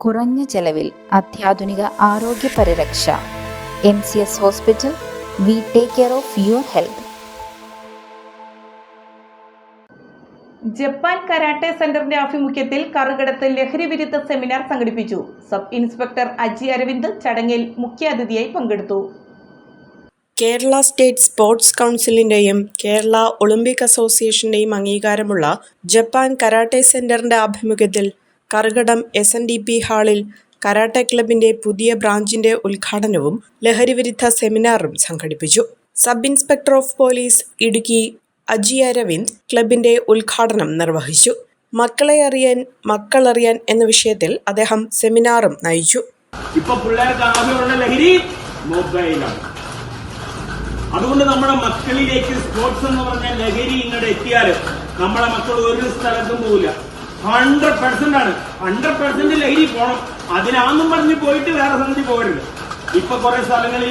കുറഞ്ഞ ചെലവിൽ അത്യാധുനിക ആരോഗ്യ പരിരക്ഷ. M C S hospital we take care of your health Japan karate സെന്ററിന്റെ ആഭിമുഖ്യത്തിൽ കറുകടത്ത് ലഹരി വിരുദ്ധ സെമിനാർ സംഘടിപ്പിച്ചു. സബ് ഇൻസ്പെക്ടർ അജി അരവിന്ദ് ചടങ്ങിൽ മുഖ്യാതിഥിയായി പങ്കെടുത്തു. കേരള സ്റ്റേറ്റ് സ്പോർട്സ് കൗൺസിലിന്റെയും കേരള ഒളിമ്പിക് അസോസിയേഷന്റെയും അംഗീകാരമുള്ള ജപ്പാൻ കരാട്ടെ സെന്ററിന്റെ ആഭിമുഖ്യത്തിൽ Karukadam S N D P ഹാളിൽ കരാട്ടെ ക്ലബിന്റെ പുതിയ ബ്രാഞ്ചിന്റെ ഉദ്ഘാടനവും ലഹരിവിരുദ്ധ സെമിനാറും സംഘടിപ്പിച്ചു. Sub inspector of police Idukki Aji Aravind ക്ലബിന്റെ ഉദ്ഘാടനം നിർവഹിച്ചു. മക്കളെ അറിയാൻ മക്കളറിയാൻ എന്ന വിഷയത്തിൽ അദ്ദേഹം സെമിനാറും നയിച്ചു. ലഹരി അതുകൊണ്ട് നമ്മുടെ മക്കളിലേക്ക് സ്പോർട്സ് എന്ന് പറഞ്ഞ ലഹരി ഇങ്ങോട്ട് എത്തിയാൽ നമ്മുടെ മക്കൾ ഒരു സ്ഥലത്തും പോവില്ല. ഹൺഡ്രഡ് പെർസെന്റ് ആണ്. ഹൺഡ്രഡ് പെർസെന്റ് ലൈനിൽ പോണം. അതിനാന്നും പറഞ്ഞ് പോയിട്ട് വേറെ സ്ഥലത്ത് പോകരുത്. ഇപ്പൊ കുറെ സ്ഥലങ്ങളിൽ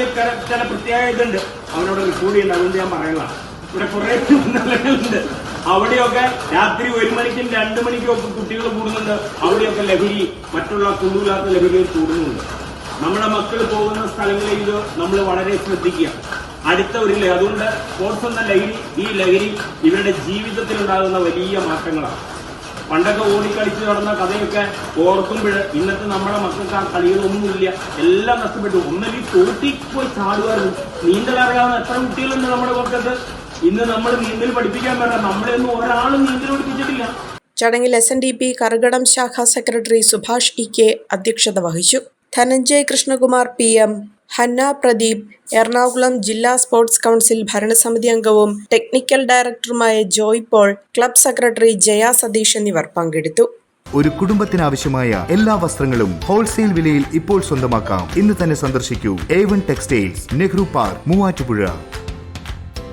ചില പ്രത്യേക ഇതുണ്ട്. അവനോട് കൂടിയുണ്ട് അതുകൊണ്ട് ഞാൻ പറയുന്നതാണ് ഇവിടെ കുറെ സ്ഥലങ്ങളുണ്ട്. അവിടെയൊക്കെ രാത്രി ഒരു മണിക്കും രണ്ടു മണിക്കും ഒക്കെ കുട്ടികൾ കൂടുന്നുണ്ട്. അവിടെയൊക്കെ ലഹരി മറ്റുള്ള കൊള്ളൂലാത്ത ലഹരികൾ കൂടുന്നുണ്ട്. നമ്മുടെ മക്കൾ പോകുന്ന സ്ഥലങ്ങളിൽ നമ്മൾ വളരെ ശ്രദ്ധിക്കുക. അടുത്ത ഒരു അതുകൊണ്ട് സ്പോർട്സ് എന്ന ലഹരി ഈ ലഹരി ഇവരുടെ ജീവിതത്തിൽ ഉണ്ടാകുന്ന വലിയ മാറ്റങ്ങളാണ്. പണ്ടൊക്കെ ഓടിക്കളിച്ച് നടന്ന കഥയൊക്കെ ഓർക്കുമ്പോൾ ഇന്നത്തെ നമ്മുടെ മക്കൾക്ക് ആ കളികളൊന്നുമില്ല. എല്ലാം നഷ്ടപ്പെട്ടു. ഒന്നല്ലെങ്കിൽ തോട്ടി പോയി ചാടുമായിരുന്നു. നീന്തൽ അറിയാവുന്ന എത്ര കുട്ടികളുണ്ട് നമ്മുടെ കുറച്ചത് ഇന്ന് നമ്മൾ നീന്തൽ പഠിപ്പിക്കാൻ പറ്റാം നമ്മളെയൊന്നും ഒരാളും നീന്തൽ പഠിപ്പിച്ചിട്ടില്ല. ചടങ്ങിൽ S N D P Karukadam ശാഖാ സെക്രട്ടറി സുഭാഷ് ഇ കെ അധ്യക്ഷത വഹിച്ചു. ധനഞ്ജയ് കൃഷ്ണകുമാർ പി എം ഹന്ന പ്രദീപ് എറണാകുളം ജില്ലാ സ്പോർട്സ് കൗൺസിൽ ഭരണസമിതി അംഗവും ടെക്നിക്കൽ ഡയറക്ടറുമായ ജോയ് പോൾ ക്ലബ് സെക്രട്ടറി ജയ സതീഷ് എന്നിവർ പങ്കെടുത്തു. ഒരു കുടുംബത്തിനാവശ്യമായ എല്ലാ വസ്ത്രങ്ങളും ഹോൾസെയിൽ വിലയിൽ ഇപ്പോൾ സ്വന്തമാക്കാം. ഇന്ന് തന്നെ സന്ദർശിക്കൂ. A one textiles Nehru park Muvattupuzha.